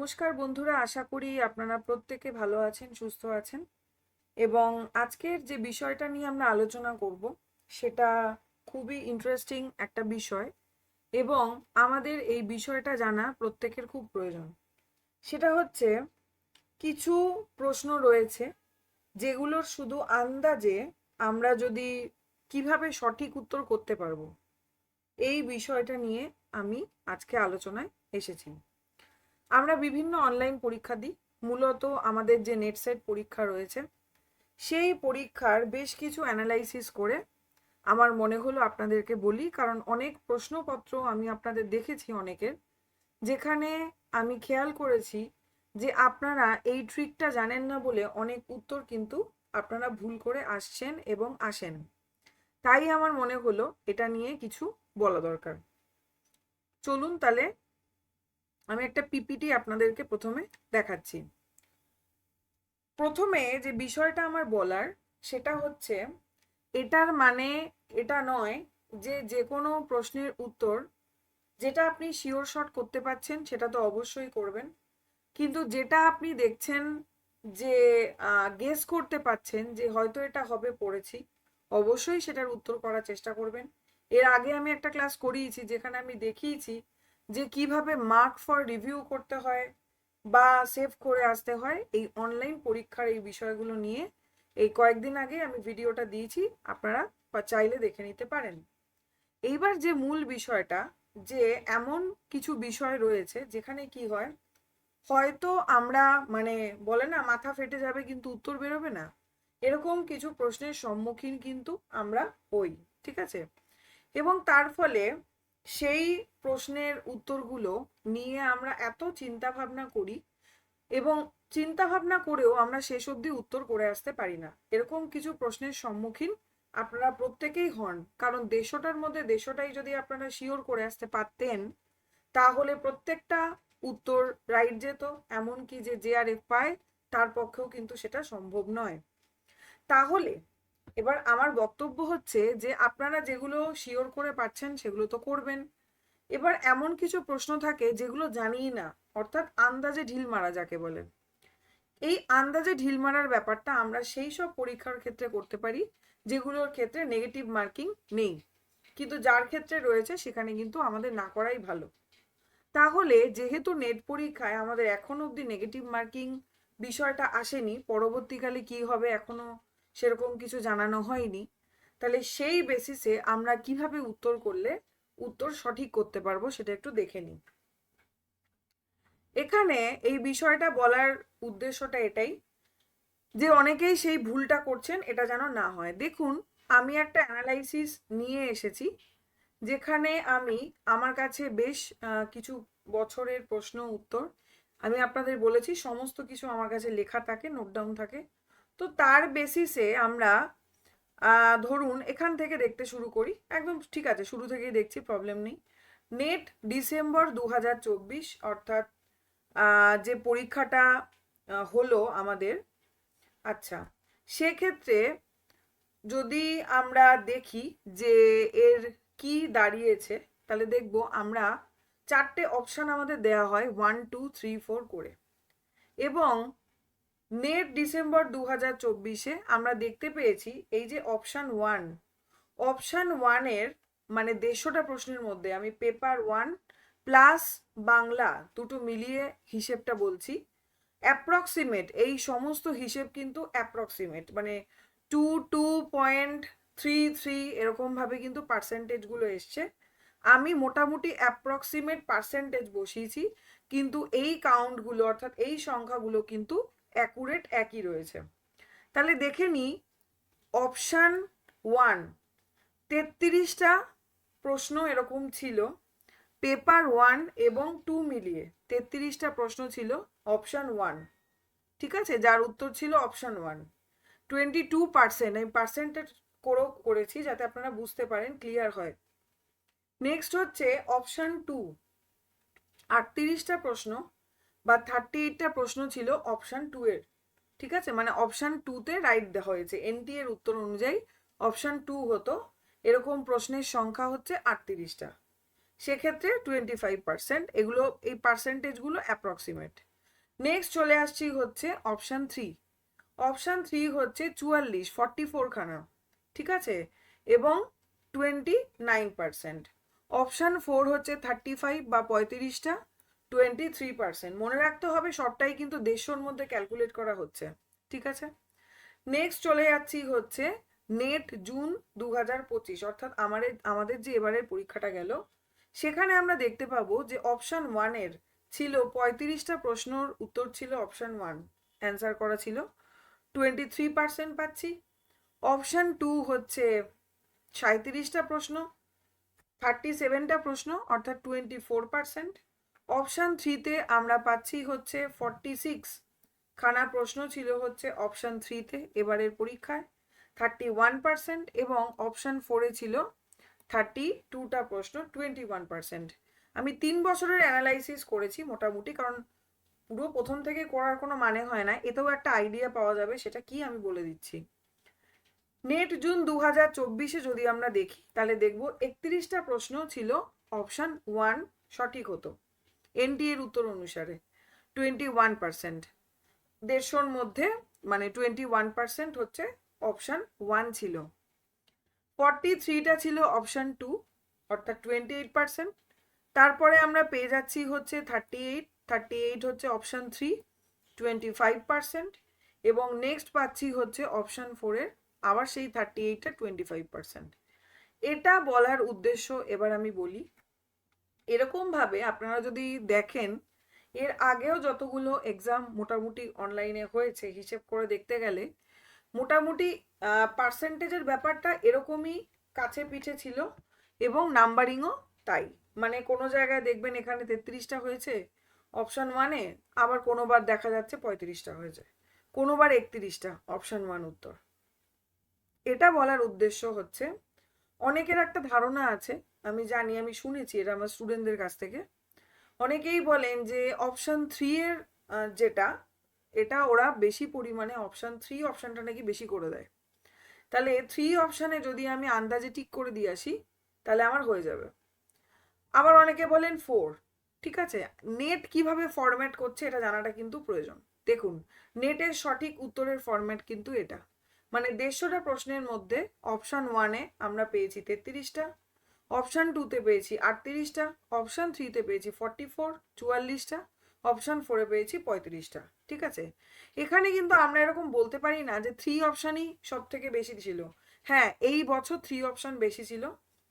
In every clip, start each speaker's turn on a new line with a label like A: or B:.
A: নমস্কার বন্ধুরা, আশা করি আপনারা প্রত্যেকে ভালো আছেন, সুস্থ আছেন। এবং আজকের যে বিষয়টা নিয়ে আমরা আলোচনা করব, সেটা খুবই ইন্টারেস্টিং একটা বিষয় এবং আমাদের এই বিষয়টা জানা প্রত্যেকের খুব প্রয়োজন। সেটা হচ্ছে, কিছু প্রশ্ন রয়েছে যেগুলোর শুধু আন্দাজে আমরা যদি কীভাবে সঠিক উত্তর করতে পারব, এই বিষয়টা নিয়ে আমি আজকে আলোচনায় এসেছি। আমরা বিভিন্ন অনলাইন পরীক্ষা দিই। মূলত আমাদের যে নেট সেট পরীক্ষা রয়েছে, সেই পরীক্ষার বেশ কিছু অ্যানালাইসিস করে আমার মনে হলো আপনাদেরকে বলি, কারণ অনেক প্রশ্নপত্র আমি আপনাদের দেখেছি অনেকের, যেখানে আমি খেয়াল করেছি যে আপনারা এই ট্রিকটা জানেন না বলে অনেক উত্তর কিন্তু আপনারা ভুল করে আসছেন এবং আসেন। তাই আমার মনে হলো এটা নিয়ে কিছু বলা দরকার। চলুন তাহলে আমি একটা পিপিটি আপনাদেরকে প্রথমে দেখাচ্ছি। প্রথমে যে বিষয়টা আমার বলার, সেটা হচ্ছে এটার মানে এটা নয় যে যে কোনো প্রশ্নের উত্তর যেটা আপনি শিওর শট করতে পারছেন সেটা তো অবশ্যই করবেন। কিন্তু যেটা আপনি দেখছেন যে গেস করতে পাচ্ছেন যে হয়তো এটা হবে পড়েছি, অবশ্যই সেটার উত্তর করার চেষ্টা করবেন। এর আগে আমি একটা ক্লাস করিয়েছি যেখানে আমি দেখিয়েছি যে কীভাবে মার্ক ফর রিভিউ করতে হয় বা সেভ করে আসতে হয়, এই অনলাইন পরীক্ষার এই বিষয়গুলো নিয়ে এই কয়েকদিন আগে আমি ভিডিওটা দিয়েছি, আপনারা চাইলে দেখে নিতে পারেন। এইবার যে মূল বিষয়টা, যে এমন কিছু বিষয় রয়েছে যেখানে কি হয়, হয়তো আমরা মানে বলে না মাথা ফেটে যাবে কিন্তু উত্তর বেরোবে না। এরকম কিছু প্রশ্নের সম্মুখীন কিন্তু আমরা হই, ঠিক আছে? এবং তার ফলে সেই প্রশ্নের উত্তরগুলো নিয়ে আমরা এত চিন্তা ভাবনা করি এবং চিন্তা ভাবনা করেও আমরা শেষ অবধি উত্তর করে আসতে পারি না। এরকম কিছু প্রশ্নের সম্মুখীন আপনারা প্রত্যেকেই হন, কারণ দেশটার মধ্যে দেশটাই যদি আপনারা শিওর করে আসতে পারতেন, তাহলে প্রত্যেকটা উত্তর রাইট যেত, এমনকি যে জে আর এফ পায়, তার পক্ষেও কিন্তু সেটা সম্ভব নয়। তাহলে এবার আমার বক্তব্য হচ্ছে যে আপনারা যেগুলো শিওর করে পাচ্ছেন সেগুলো তো করবেন। এবার এমন কিছু প্রশ্ন থাকে যেগুলো জানিই না, অর্থাৎ আন্দাজে ঢিল মারা যাকে বলে। এই আন্দাজে ঢিল মারার ব্যাপারটা আমরা সেই সব পরীক্ষার ক্ষেত্রে করতে পারি, যেগুলোর ক্ষেত্রে নেগেটিভ মার্কিং নেই। কিন্তু যার ক্ষেত্রে রয়েছে সেখানে কিন্তু আমাদের না করাই ভালো। তাহলে যেহেতু নেট পরীক্ষায় আমাদের এখন অবধি নেগেটিভ মার্কিং বিষয়টা আসেনি, পরবর্তীকালে কি হবে এখনও সেরকম কিছু জানানো হয়নি, তাহলে সেই বেসিসে আমরা কীভাবে উত্তর করলে উত্তর সঠিক করতে পারব, সেটা একটু দেখে নিই। এখানে এই বিষয়টা বলার উদ্দেশ্যটা এটাই যে অনেকেই সেই ভুলটা করছেন, এটা যেন না হয়। দেখুন, আমি একটা অ্যানালাইসিস নিয়ে এসেছি, যেখানে আমি আমার কাছে বেশ কিছু বছরের প্রশ্ন উত্তর, আমি আপনাদের বলেছি, সমস্ত কিছু আমার কাছে লেখা থাকে নোট ডাউন থাকে। তো তার বেসিসে আমরা ধরুন এখান থেকে দেখতে শুরু করি। একদম ঠিক আছে, শুরু থেকেই দেখছি প্রবলেম নেই। নেট ডিসেম্বর দু হাজার চব্বিশ, অর্থাৎ যে পরীক্ষাটা হলো আমাদের আচ্ছা সেক্ষেত্রে যদি আমরা দেখি যে এর কি দাঁড়িয়েছে, তাহলে দেখব আমরা চারটে অপশান আমাদের দেওয়া হয় ওয়ান টু থ্রি ফোর করে। এবং নেট ডিসেম্বর দু হাজার চব্বিশে আমরা দেখতে পেয়েছি এই যে অপশান ওয়ান অপশান ওয়ানের মানে দেড়শোটা প্রশ্নের মধ্যে আমি পেপার ওয়ান প্লাস বাংলা দুটো মিলিয়ে হিসেবটা বলছি অ্যাপ্রক্সিমেট এই সমস্ত হিসেব কিন্তু অ্যাপ্রক্সিমেট মানে two two point three three এরকমভাবে কিন্তু পার্সেন্টেজগুলো এসছে। আমি মোটামুটি অ্যাপ্রক্সিমেট পার্সেন্টেজ বসিয়েছি, কিন্তু এই কাউন্টগুলো অর্থাৎ এই সংখ্যাগুলো কিন্তু অ্যাকুরেট একই রয়েছে। তাহলে দেখে নিই অপশান ওয়ান তেত্রিশটা প্রশ্ন এরকম ছিল পেপার ওয়ান এবং টু মিলিয়ে তেত্রিশটা প্রশ্ন ছিল অপশান ওয়ান ঠিক আছে? যার উত্তর ছিল option one twenty two percent আমি পার্সেন্টেজ করেও করেছি যাতে আপনারা বুঝতে পারেন ক্লিয়ার হয়। নেক্সট হচ্ছে অপশান টু আটত্রিশটা প্রশ্ন বা থার্টি এইটটা প্রশ্ন ছিল অপশান টু এর। ঠিক আছে? মানে অপশান টুতে রাইট দেওয়া হয়েছে। এনটি এর উত্তর অনুযায়ী অপশান টু হতো। এরকম প্রশ্নের সংখ্যা হচ্ছে আটত্রিশটা সেক্ষেত্রে টোয়েন্টি ফাইভ পার্সেন্ট এগুলো, এই পার্সেন্টেজগুলো অ্যাপ্রক্সিমেট নেক্সট চলে আসছি হচ্ছে অপশান থ্রি অপশান থ্রি হচ্ছে চুয়াল্লিশ ফর্টি ফোর খানা। ঠিক আছে? এবং twenty nine percent option four হচ্ছে থার্টি ফাইভ বা পঁয়ত্রিশটা টোয়েন্টি থ্রি পার্সেন্ট মনে রাখতে হবে সবটাই কিন্তু দেড়শোর মধ্যে ক্যালকুলেট করা হচ্ছে, ঠিক আছে? নেক্সট চলে যাচ্ছি হচ্ছে নেট জুন দু হাজার পঁচিশ, অর্থাৎ আমাদের আমাদের যে এবারের পরীক্ষাটা গেল, সেখানে আমরা দেখতে পাবো যে অপশান ওয়ানের ছিল পঁয়ত্রিশটা প্রশ্নর উত্তর ছিল অপশান ওয়ান অ্যান্সার করা ছিল টোয়েন্টি থ্রি পার্সেন্ট পাচ্ছি। অপশান টু হচ্ছে সাঁত্রিশটা প্রশ্ন থার্টি সেভেনটা প্রশ্ন, অর্থাৎ টোয়েন্টি ফোর পার্সেন্ট অপশান থ্রিতে আমরা পাচ্ছি হচ্ছে ফর্টি সিক্স খানা প্রশ্ন ছিল হচ্ছে অপশান থ্রিতে এবারের পরীক্ষায় থার্টি ওয়ান পার্সেন্ট এবং অপশান ফোরে ছিল থার্টি টুটা প্রশ্ন টোয়েন্টি ওয়ান পার্সেন্ট আমি তিন বছরের অ্যানালাইসিস করেছি মোটামুটি, কারণ পুরো প্রথম থেকে করার কোনো মানে হয় না, এতেও একটা আইডিয়া পাওয়া যাবে, সেটা কি আমি বলে দিচ্ছি। নেট জুন দু হাজার চব্বিশে যদি আমরা দেখি, তাহলে দেখব একত্রিশটা প্রশ্ন ছিল অপশান ওয়ান সঠিক হতো। এনটি এর উত্তর অনুসারে টোয়েন্টি ওয়ান পার্সেন্ট দেড়শোর মধ্যে মানে টোয়েন্টি ওয়ান পার্সেন্ট হচ্ছে অপশান ওয়ান ছিল। ফর্টি থ্রিটা ছিল অপশান টু অর্থাৎ টোয়েন্টি এইট পার্সেন্ট তারপরে আমরা পেয়ে যাচ্ছি হচ্ছে থার্টি এইট থার্টি এইট হচ্ছে option three twenty five percent এবং নেক্সট পাচ্ছি হচ্ছে অপশান ফোরের আবার সেই থার্টি এইটটা টোয়েন্টি ফাইভ পার্সেন্ট এটা বলার উদ্দেশ্য, এবার আমি বলি এরকমভাবে আপনারা যদি দেখেন, এর আগেও যতগুলো এক্সাম মোটামুটি অনলাইনে হয়েছে, হিসেব করে দেখতে গেলে, মোটামুটি পার্সেন্টেজের ব্যাপারটা এরকমই কাছে পিছে ছিল এবং নাম্বারিংও তাই। মানে কোনো জায়গায় দেখবেন এখানে তেত্রিশটা হয়েছে অপশান ওয়ানে আবার কোনোবার দেখা যাচ্ছে পঁয়ত্রিশটা হয়েছে, কোনোবার একত্রিশটা অপশান ওয়ান উত্তর। এটা বলার উদ্দেশ্য হচ্ছে, অনেকের একটা ধারণা আছে আমি জানি, আমি শুনেছি, এটা আমার স্টুডেন্টদের কাছ থেকে। অনেকেই বলেন যে অপশান থ্রি এর যেটা, এটা ওরা বেশি পরিমাণে অপশান থ্রি অপশানটা নাকি বেশি করে দেয়। তাহলে থ্রি অপশানে যদি আমি আন্দাজে ঠিক করে দিয়ে আসি, তাহলে আমার হয়ে যাবে। আবার অনেকে বলেন ফোর ঠিক আছে? নেট কীভাবে ফরম্যাট করছে এটা জানাটা কিন্তু প্রয়োজন। দেখুন নেটের সঠিক উত্তরের ফরম্যাট কিন্তু এটা। মানে দেড়শোটা প্রশ্নের মধ্যে অপশান ওয়ানে আমরা পেয়েছি তেত্রিশটা অপশান টুতে পেয়েছি আটত্রিশটা অপশান থ্রিতে পেয়েছি ফর্টি ফোর চুয়াল্লিশটা অপশান ফোরে পেয়েছি পঁয়ত্রিশটা, ঠিক আছে? এখানে কিন্তু আমরা এরকম বলতে পারি না যে থ্রি অপশানই সব থেকে বেশি ছিল। হ্যাঁ এই বছর থ্রি অপশান বেশি ছিল,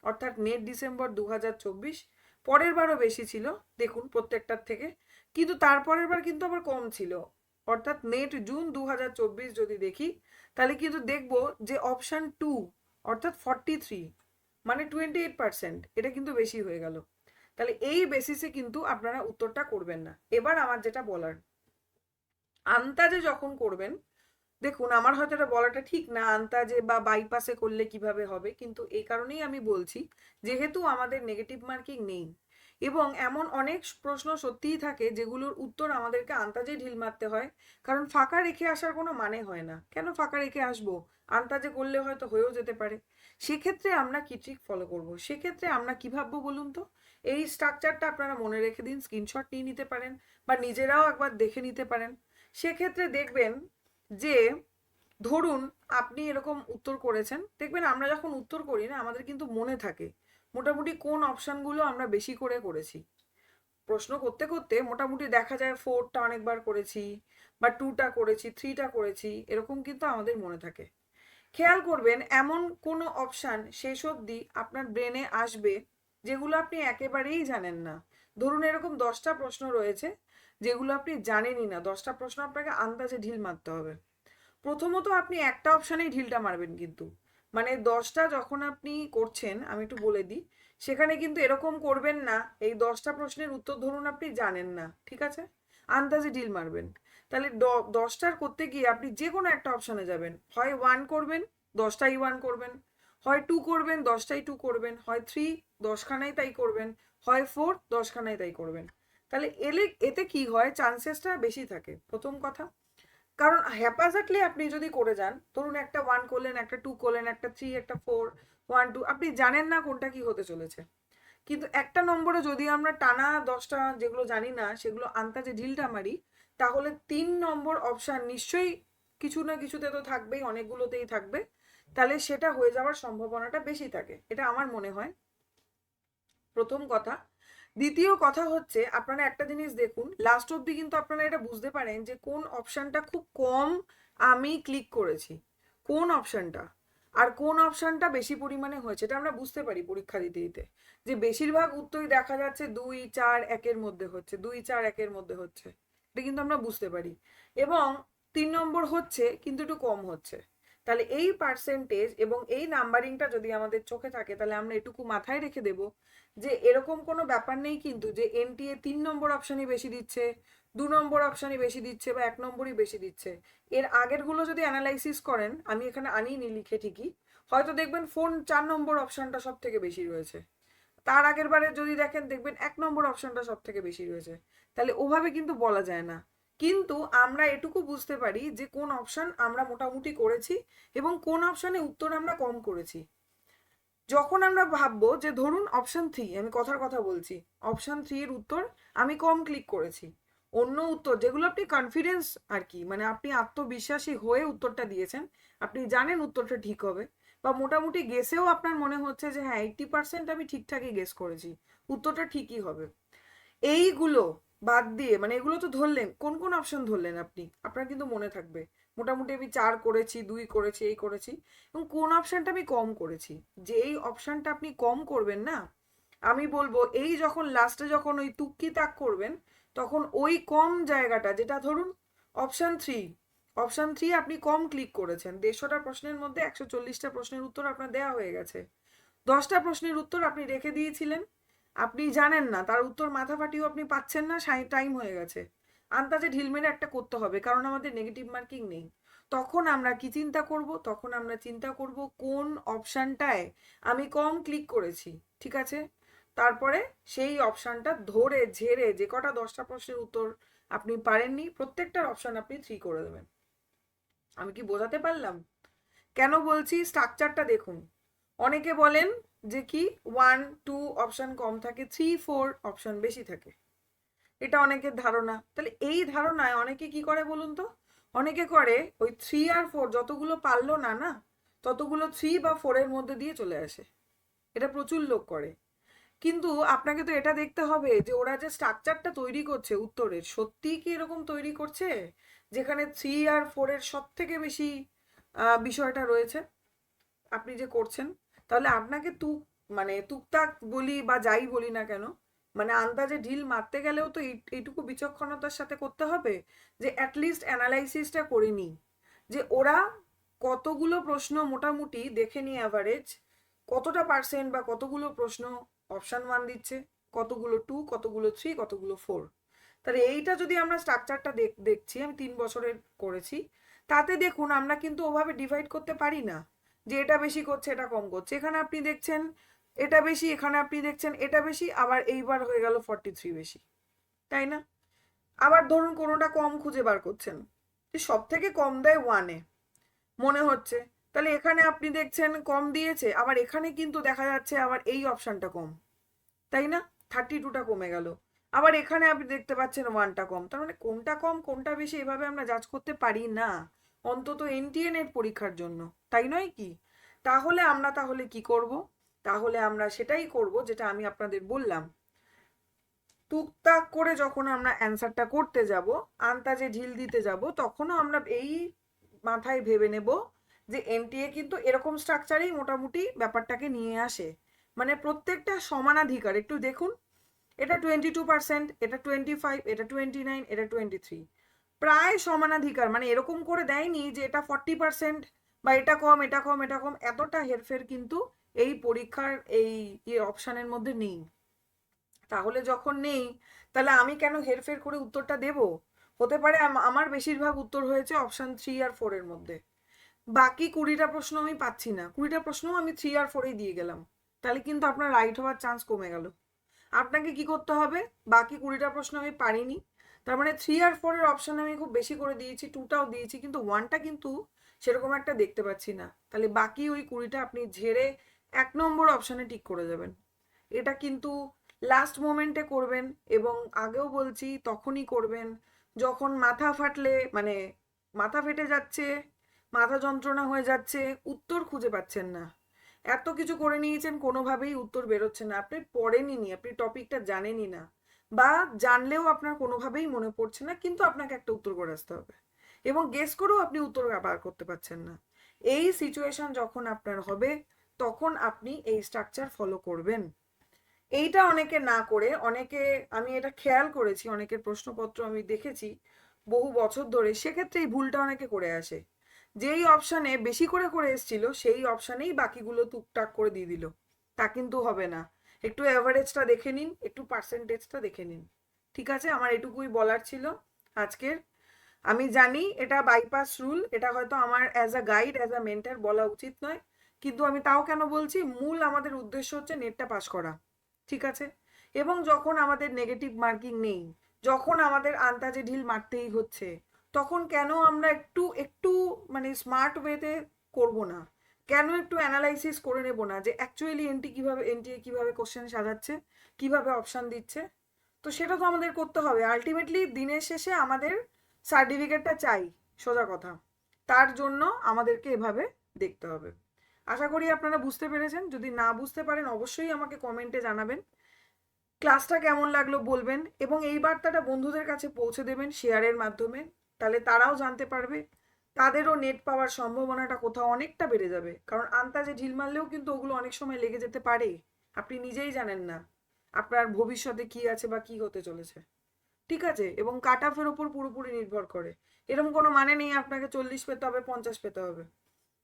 A: অর্থাৎ নেট ডিসেম্বর দু হাজার চব্বিশ, পরের বারও বেশি ছিল, দেখুন প্রত্যেকটার থেকে। কিন্তু তারপরের বার কিন্তু আবার কম ছিল, অর্থাৎ নেট জুন দু হাজার চব্বিশ যদি দেখি, তাহলে কিন্তু দেখব যে অপশান টু অর্থাৎ ফর্টি থ্রি মানে টোয়েন্টি এইট পার্সেন্ট এটা কিন্তু বেশি হয়ে গেল। তাহলে এই বেসিসে কিন্তু আপনারা উত্তরটা করবেন না। এবার আমার যেটা বলার, আন্তাজে যখন করবেন, দেখুন আমার হয়তো এটা বলাটা ঠিক না, আন্তাজে বা বাইপাসে করলে কীভাবে হবে, কিন্তু এই কারণেই আমি বলছি, যেহেতু আমাদের নেগেটিভ মার্কিং নেই, এবং এমন অনেক প্রশ্ন সত্যিই থাকে যেগুলোর উত্তর আমাদেরকে আন্তাজে ঢিল মারতে হয়, কারণ ফাঁকা রেখে আসার কোনো মানে হয় না। কেন ফাঁকা রেখে আসব? আন্তাজে করলে হয়তো হয়েও যেতে পারে। সেক্ষেত্রে আমরা কি ট্রিক ফলো করব? সেক্ষেত্রে আমরা কি ভাববো বলুন তো? এই স্ট্রাকচারটা আপনারা মনে রেখে দিন স্ক্রিনশট নিয়ে নিতে পারেন বা নিজেরাও একবার দেখে নিতে পারেন। সেক্ষেত্রে দেখবেন যে, ধরুন আপনি এরকম উত্তর করেছেন, দেখবেন আমরা যখন উত্তর করি না, আমাদের কিন্তু মনে থাকে মোটামুটি কোন অপশানগুলো আমরা বেশি করে করেছি। প্রশ্ন করতে করতে মোটামুটি দেখা যায় ফোরটা অনেকবার করেছি বা টুটা করেছি থ্রিটা করেছি, এরকম কিন্তু আমাদের মনে থাকে। খেয়াল করবেন, এমন কোনো অপশান শেষ অবধি আপনার ব্রেনে আসবে যেগুলো আপনি একেবারেই জানেন না। ধরুন এরকম দশটা প্রশ্ন রয়েছে যেগুলো আপনি জানেনই না, দশটা প্রশ্ন আপনাকে আন্দাজে ঢিল মারতে হবে। প্রথমত আপনি একটা অপশানেই ঢিলটা মারবেন কিন্তু। মানে দশটা যখন আপনি করছেন, আমি একটু বলে দিই, সেখানে কিন্তু এরকম করবেন না, এই দশটা প্রশ্নের উত্তর ধরুন আপনি জানেন না, ঠিক আছে? আন্দাজে ঢিল মারবেন। তাহলে দশটার করতে গিয়ে আপনি যে কোনো একটা অপশানে যাবেন। হয় ওয়ান করবেন, দশটাই ওয়ান করবেন। হয় টু করবেন, দশটাই টু করবেন। হয় থ্রি দশখানাই তাই করবেন। হয় ফোর দশখানাই তাই করবেন। তাহলে এলে, এতে কি হয়? চান্সেসটা বেশি থাকে। প্রথম কথা। কারণ হ্যাপাজাটলি আপনি যদি করে যান, ধরুন একটা ওয়ান করলেন, একটা টু করলেন, একটা থ্রি একটা ফোর ওয়ান টু আপনি জানেন না কোনটা কি হতে চলেছে। কিন্তু একটা নম্বরে যদি আমরা টানা দশটা যেগুলো জানি না, সেগুলো আন্তাজে ঢিলটা মারি তাহলে তিন নম্বর অপশান নিশ্চয়ই কিছু না কিছুতে তো থাকবেই, অনেকগুলোতেই থাকবে। তাহলে সেটা হয়ে যাওয়ার সম্ভাবনাটা বেশি থাকে, এটা আমার মনে হয়। প্রথম কথা। দ্বিতীয় কথা হচ্ছে, আপনারা একটা জিনিস দেখুন লাস্ট অবধি কিন্তু আপনারা এটা বুঝতে পারেন যে কোন অপশানটা খুব কম আমি ক্লিক করেছি। কোন অপশানটা আর কোন অপশানটা বেশি পরিমাণে হয়েছে, এটা আমরা বুঝতে পারি পরীক্ষা দিতে দিতে। যে বেশিরভাগ উত্তরই দেখা যাচ্ছে দুই, চার, একের মধ্যে হচ্ছে, দুই, চার, একের মধ্যে হচ্ছে। এটা কিন্তু আমরা বুঝতে পারি। এবং তিন নম্বর হচ্ছে, কিন্তু একটু কম হচ্ছে। তাহলে এই পার্সেন্টেজ এবং এই নাম্বারিংটা যদি আমাদের চোখে থাকে, তাহলে আমরা এটুকু মাথায় রেখে দেব যে, এরকম কোনো ব্যাপার নেই কিন্তু যে এনটিএ তিন নম্বর অপশানই বেশি দিচ্ছে, দু নম্বর অপশানই বেশি দিচ্ছে বা এক নম্বরই বেশি দিচ্ছে। এর আগেরগুলো যদি অ্যানালাইসিস করেন, আমি এখানে আনিনি লিখে ঠিকই, হয়তো দেখবেন ফোন চার নম্বর অপশানটা সব থেকে বেশি রয়েছে। তার আগের বারে যদি দেখেন, দেখবেন এক নম্বর অপশানটা সব থেকে বেশি রয়েছে। তাহলে ওভাবে কিন্তু বলা যায় না। কিন্তু আমরা এটুকু বুঝতে পারি যে কোন অপশান আমরা মোটামুটি করেছি এবং কোন অপশানে উত্তর আমরা কম করেছি। যখন আমরা ভাববো যে ধরুন অপশান থ্রি আমি কথার কথা বলছি অপশান থ্রি এর উত্তর আমি কম ক্লিক করেছি। অন্য উত্তর যেগুলো আপনি কনফিডেন্স আর কি মানে আপনি আত্মবিশ্বাসী হয়ে উত্তরটা দিয়েছেন, আপনি জানেন উত্তরটা ঠিক হবে বা মোটামুটি গেসেও আপনার মনে হচ্ছে যে হ্যাঁ এইটটি পার্সেন্ট আমি ঠিকঠাকই গেস করেছি, উত্তরটা ঠিকই হবে। এইগুলো বাদ দিয়ে মানে এগুলো তো ধরলেন, কোন কোন অপশন ধরলেন আপনি? আপনার কিন্তু মনে থাকবে। মোটামুটি আমি চার করেছি, দুই করেছি, এই করেছি, এবং কোন অপশানটা আমি কম করেছি? যে এই অপশানটা আপনি কম করবেন না, আমি বলব এই যখন লাস্টে যখন ওই তুক্কি তাক করবেন, তখন ওই কম জায়গাটা, যেটা ধরুন অপশান থ্রি অপশান থ্রি আপনি কম ক্লিক করেছেন, দেড়শোটা প্রশ্নের মধ্যে একশো চল্লিশটা প্রশ্নের উত্তর আপনার দেওয়া হয়ে গেছে। দশটা প্রশ্নের উত্তর আপনি রেখে দিয়েছিলেন আপনি জানেন না, তার উত্তর মাথা ফাটিও আপনি পাচ্ছেন না, সাই টাইম হয়ে গেছে। আন্দাজে ঢিল মেরে একটা করতে হবে, কারণ আমাদের নেগেটিভ মার্কিং নেই। তখন আমরা কি চিন্তা করব? তখন আমরা চিন্তা করব কোন অপশানটায় আমি কম ক্লিক করেছি, ঠিক আছে? তারপরে সেই অপশানটা ধরে, ঝেড়ে, যে কটা দশটা প্রশ্নের উত্তর আপনি পারেননি, প্রত্যেকটার অপশান আপনি থ্রি করে দেবেন। আমি কি বোঝাতে পারলাম? কেন বলছি? স্ট্রাকচারটা দেখুন। অনেকে বলেন যে কি ওয়ান টু অপশান কম থাকে থ্রি ফোর অপশান বেশি থাকে। এটা অনেকের ধারণা। তাহলে এই ধারণায় অনেকে কি করে বলুন তো? অনেকে করে ওই থ্রি আর ফোর যতগুলো পারল না না, ততগুলো থ্রি বা ফোরের মধ্যে দিয়ে চলে আসে। এটা প্রচুর লোক করে। কিন্তু আপনাকে তো এটা দেখতে হবে যে ওরা যে স্ট্রাকচারটা তৈরি করছে উত্তরের, সত্যিই কি এরকম তৈরি করছে? যেখানে থ্রি আর ফোরের সব থেকে বেশি বিষয়টা রয়েছে। আপনি যে করছেন তাহলে আপনাকে তুক মানে তুকতাক বলি বা যাই বলি না কেন মানে আন্দাজে ঢিল মারতে গেলেও তো এইটুকু বিচক্ষণতার সাথে করতে হবে যে অ্যাটলিস্ট অ্যানালাইসিসটা করে নিই। যে ওরা কতগুলো প্রশ্ন মোটামুটি দেখে নিই অ্যাভারেজ কতটা পার্সেন্ট বা কতগুলো প্রশ্ন অপশান ওয়ান দিচ্ছে, কতগুলো টু কতগুলো থ্রি কতগুলো ফোর তাহলে এইটা যদি আমরা স্ট্রাকচারটা দেখছি, আমি তিন বছরের করেছি, তাতে দেখুন আমরা কিন্তু ওভাবে ডিভাইড করতে পারি না। যে এটা বেশি করছে, এটা কম করছে। এখানে আপনি দেখছেন, এটা বেশি, এখানে আপনি দেখছেন, এটা বেশি, আবার এইবার হয়ে গেল ফর্টি থ্রি বেশি। তাই না? আবার ধরুন কোনোটা কম খুঁজে বার করছেন। সব থেকে কম দেয় ওয়ানে মনে হচ্ছে। তাহলে এখানে আপনি দেখছেন কম দিয়েছে, আবার এখানে কিন্তু দেখা যাচ্ছে আবার এই অপশানটা কম। তাই না? থার্টি টুটা কমে গেল। আবার এখানে আপনি দেখতে পাচ্ছেন ওয়ানটা কম। তার মানে কোনটা কম, কোনটা বেশি, এভাবে আমরা জাজ করতে পারি না। অন্তত এনটিএ নেট পরীক্ষার জন্য, তাই নয় কি? তাহলে আমরা তাহলে কি করব? তাহলে আমরা সেটাই করব যেটা আমি আপনাদের বললাম। টুকটাক করে যখন আমরা অ্যান্সারটা করতে যাব আন্তাজে ঢিল দিতে যাব, তখনও আমরা এই মাথায় ভেবে নেব যে এনটিএ কিন্তু এরকম স্ট্রাকচারেই মোটামুটি ব্যাপারটাকে নিয়ে আসে। মানে প্রত্যেকটা সমানাধিকার, একটু দেখুন, এটা টোয়েন্টি টু পার্সেন্ট এটা টোয়েন্টি ফাইভ এটা টোয়েন্টি নাইন এটা টোয়েন্টি থ্রি প্রায় সমানাধিকার। মানে এরকম করে দেয়নি যে এটা ফর্টি পার্সেন্ট বা এটা কম এটা কম এটা কম, এতটা হেরফের কিন্তু এই পরীক্ষার এই অপশানের মধ্যে নেই। তাহলে যখন নেই, তাহলে আমি কেন হেরফের করে উত্তরটা দেব? হতে পারে আমার বেশিরভাগ উত্তর হয়েছে অপশান থ্রি আর ফোরের মধ্যে। বাকি কুড়িটা প্রশ্ন আমি পাচ্ছি না। কুড়িটা প্রশ্নও আমি থ্রি আর ফোরেই দিয়ে গেলাম। তাহলে কিন্তু আপনার রাইট হওয়ার চান্স কমে গেল। আপনাকে কি করতে হবে? বাকি কুড়িটা প্রশ্ন আমি পারিনি। তার মানে থ্রি আর ফোরের অপশান আমি খুব বেশি করে দিয়েছি টুটাও দিয়েছি, কিন্তু ওয়ানটা কিন্তু সেরকম একটা দেখতে পাচ্ছি না। তাহলে বাকি ওই কুড়িটা আপনি ঝেড়ে এক নম্বর অপশানে টিক করে যাবেন। এটা কিন্তু লাস্ট মোমেন্টে করবেন এবং আগেও বলছি তখনই করবেন, যখন মাথা ফাটলে মানে মাথা ফেটে যাচ্ছে, মাথা যন্ত্রণা হয়ে যাচ্ছে, উত্তর খুঁজে পাচ্ছেন না। এত কিছু করে নিয়েছেন, কোনোভাবেই উত্তর বেরোচ্ছে না। আপনি পড়েনই আপনি টপিকটা জানেনই না। বা জানলেও আপনার কোনোভাবেই মনে পড়ছে না, কিন্তু আপনাকে একটা উত্তর করে আসতে হবে। এবং গেস করেও আপনি উত্তর বার করতে পারছেন না। এই সিচুয়েশন যখন আপনার হবে, তখন আপনি এই স্ট্রাকচার ফলো করবেন। এইটা অনেকে না করে, অনেকে, আমি এটা খেয়াল করেছি, অনেকের প্রশ্নপত্র আমি দেখেছি বহু বছর ধরে, সেক্ষেত্রে এই ভুলটা অনেকে করে আসে। যেই অপশানে বেশি করে করে এসছিল, সেই অপশানেই বাকিগুলো টুকটাক করে দিয়ে দিল। তা কিন্তু হবে না। একটু অ্যাভারেজটা দেখে নিন, একটু পার্সেন্টেজটা দেখে নিন। ঠিক আছে? আমার এটুকুই বলার ছিল আজকের। আমি জানি এটা বাইপাস রুল এটা হয়তো আমার as a guide as a mentor বলা উচিত নয়। কিন্তু আমি তাও কেন বলছি? মূল আমাদের উদ্দেশ্য হচ্ছে নেটটা পাস করা। ঠিক আছে? এবং যখন আমাদের নেগেটিভ মার্কিং নেই, যখন আমাদের আন্তাজে ঢিল মারতেই হচ্ছে, তখন কেন আমরা একটু একটু মানে স্মার্ট ওয়েতে করব না? কেন একটু অ্যানালাইসিস করে নেব না? যে অ্যাকচুয়ালি এনটি কীভাবে এনটি কীভাবে কোশ্চেন সাজাচ্ছে? কীভাবে অপশান দিচ্ছে? তো সেটা তো আমাদের করতে হবে। আলটিমেটলি দিনের শেষে আমাদের সার্টিফিকেটটা চাই, সোজা কথা। তার জন্য আমাদেরকে এভাবে দেখতে হবে। আশা করি আপনারা বুঝতে পেরেছেন। যদি না বুঝতে পারেন, অবশ্যই আমাকে কমেন্টে জানাবেন। ক্লাসটা কেমন লাগল বলবেন। এবং এই বার্তাটা বন্ধুদের কাছে পৌঁছে দেবেন শেয়ারের মাধ্যমে। তাহলে তারাও জানতে পারবে তাদেরও নেট পাওয়ার সম্ভাবনাটা কোথাও অনেকটা বেড়ে যাবে। কারণ আন্তাজে ঢিল মারলেও কিন্তু ওগুলো অনেক সময় লেগে যেতে পারে। আপনি নিজেই জানেন না আপনার ভবিষ্যতে কি আছে বা কি হতে চলেছে। ঠিক আছে? এবং কাট অফের ওপর পুরোপুরি নির্ভর করে। এরকম কোনো মানে নেই আপনাকে চল্লিশ পেতে হবে, পঞ্চাশ পেতে হবে।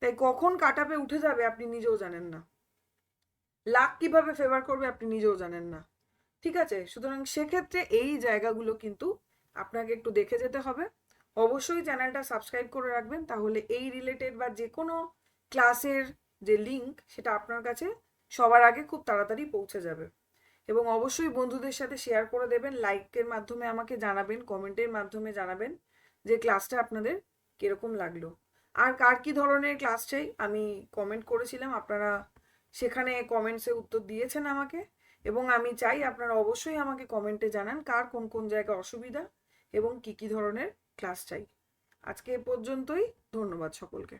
A: তাই কখন কাট উঠে যাবে আপনি নিজেও জানেন না। লাক কীভাবে ফেভার করবে আপনি নিজেও জানেন না। ঠিক আছে? সুতরাং সেক্ষেত্রে এই জায়গাগুলো কিন্তু আপনাকে একটু দেখে যেতে হবে। অবশ্যই চ্যানেলটা সাবস্ক্রাইব করে রাখবেন, তাহলে এই রিলেটেড বা যে কোনো ক্লাসের যে লিঙ্ক সেটা আপনার কাছে সবার আগে খুব তাড়াতাড়ি পৌঁছে যাবে। এবং অবশ্যই বন্ধুদের সাথে শেয়ার করে দেবেন লাইকের মাধ্যমে আমাকে জানাবেন কমেন্টের মাধ্যমে জানাবেন যে ক্লাসটা আপনাদের কীরকম লাগল। আর কার কী ধরনের ক্লাস চাই, আমি কমেন্ট করেছিলাম, আপনারা সেখানে কমেন্টসে উত্তর দিয়েছেন আমাকে। এবং আমি চাই আপনারা অবশ্যই আমাকে কমেন্টে জানান, কার কোন কোন জায়গায় অসুবিধা এবং কি কি ধরনের ক্লাস চাই আজকে এ পর্যন্তই ধন্যবাদ সকলকে।